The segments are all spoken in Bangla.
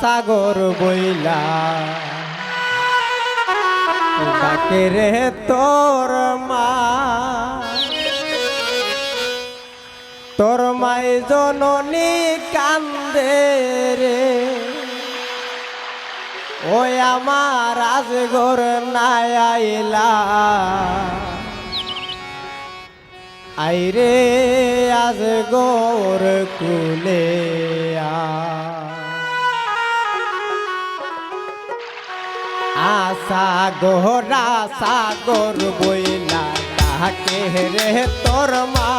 সাগর বইলা। ডাকে রে তোর মা। তোর মাই জননী কান্দে রে। ওই আমার আজগর নাই আইলা। আইরে আজ গোর কুলে গোরা সাগর বইলা ডাকে রে তোর মা।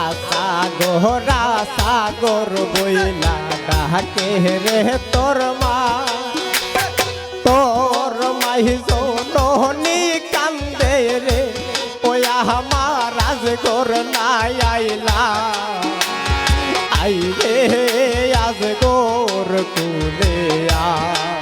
আশা গোরা সাগর বইলা ডাকে রে তোর মা। তোর মাই জননী কান্দে রে, ওয়া আমার আজ গোর নাই আইলা। আই রে আজ গোর কুলে আই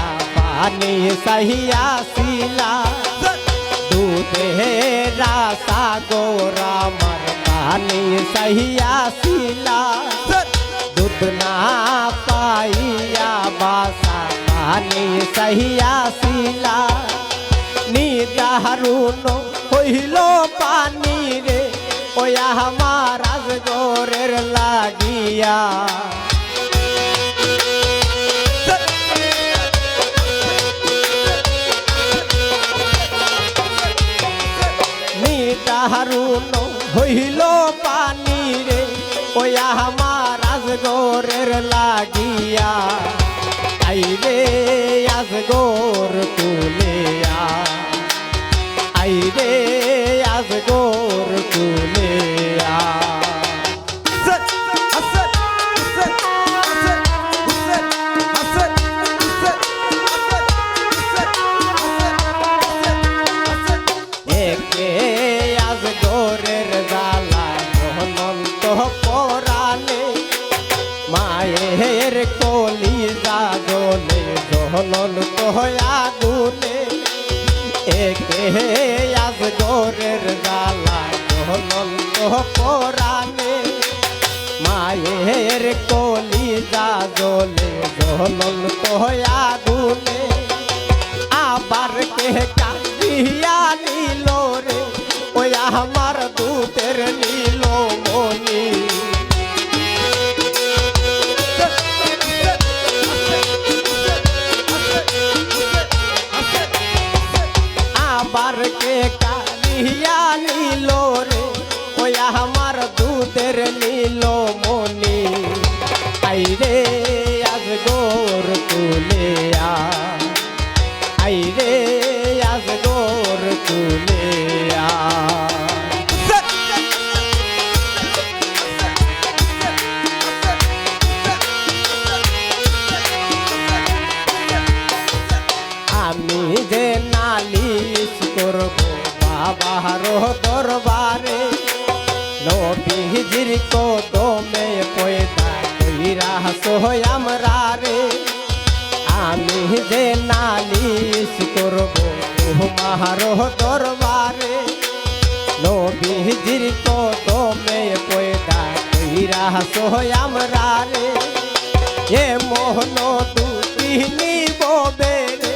जाने सहिया सीला। दूध है रासा गोरा मरताने सहिया सीला। दूध ना पाइया, बासा पानी सहिया सीला। नी दहरुनो होइलो पानी रे, ओया हमारा गोरेर लागिया। হইল পানি রে ওয়া আমার আজগরের লাগিয়া। আই আইরে আজগর আই রে আজগর তুলিয়া। মায়ের কলি জাগলে জহলন আগুনে। একে আজগরের জ্বালা জহলন্ত পরাণে। মায়ের কলি জাগলে জহলন্ত আগুনে। আবার কে কাঁদিয়া নবীজির কদমে পয়দা কইরা সোয় আমরা রে। আমি যে নালিশ করব তোমার দরবারে। নবীজির কদমে পয়দা কইরা সোয় আমরা রে। এ মোহন দুদিনী ববে রে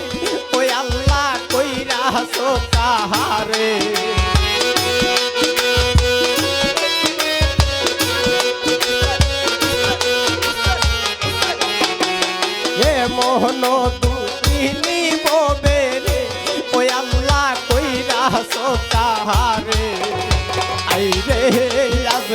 ওই আল্লাহ কইরা সো কাহারে আজ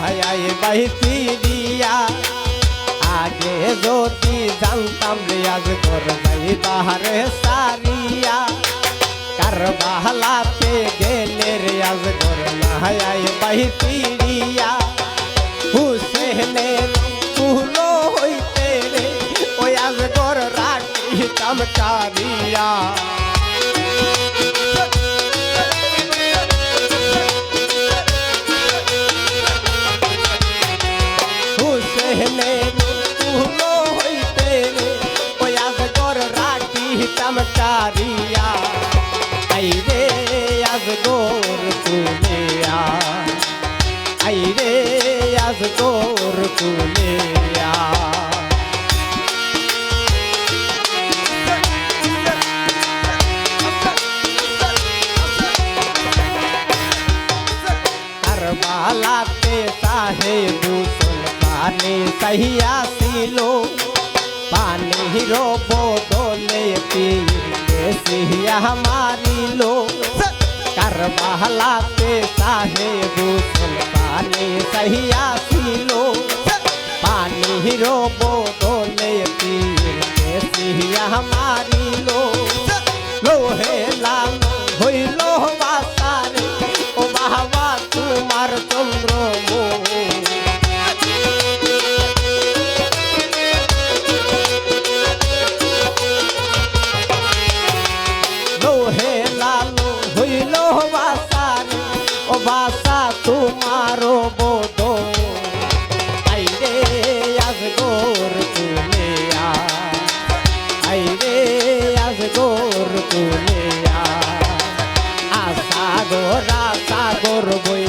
भयाए बहती दिया। आगे ज्योति जनतम रियाज कर गई बाहर सारिया। कर बहला पे गेले रियाज कर भयाए बहती दिया। हुसैने फूलो होई तेरे, ओ याज कर राखी तम चारिया यारिया अरे अजगोर पुलिया अरे अजगोर पुलिया करबाला पे पानी सहिया पानी रो बोतले पी के सिया हमारी लोग के साहे साहेब सुल्तानी सहिया सी लो। पानी हीरो बोतोले पीर के सिया हमारी लो। लोहे लाल हुई लोहवा सारे ओ बाहवा तुमार तुम रोम করবো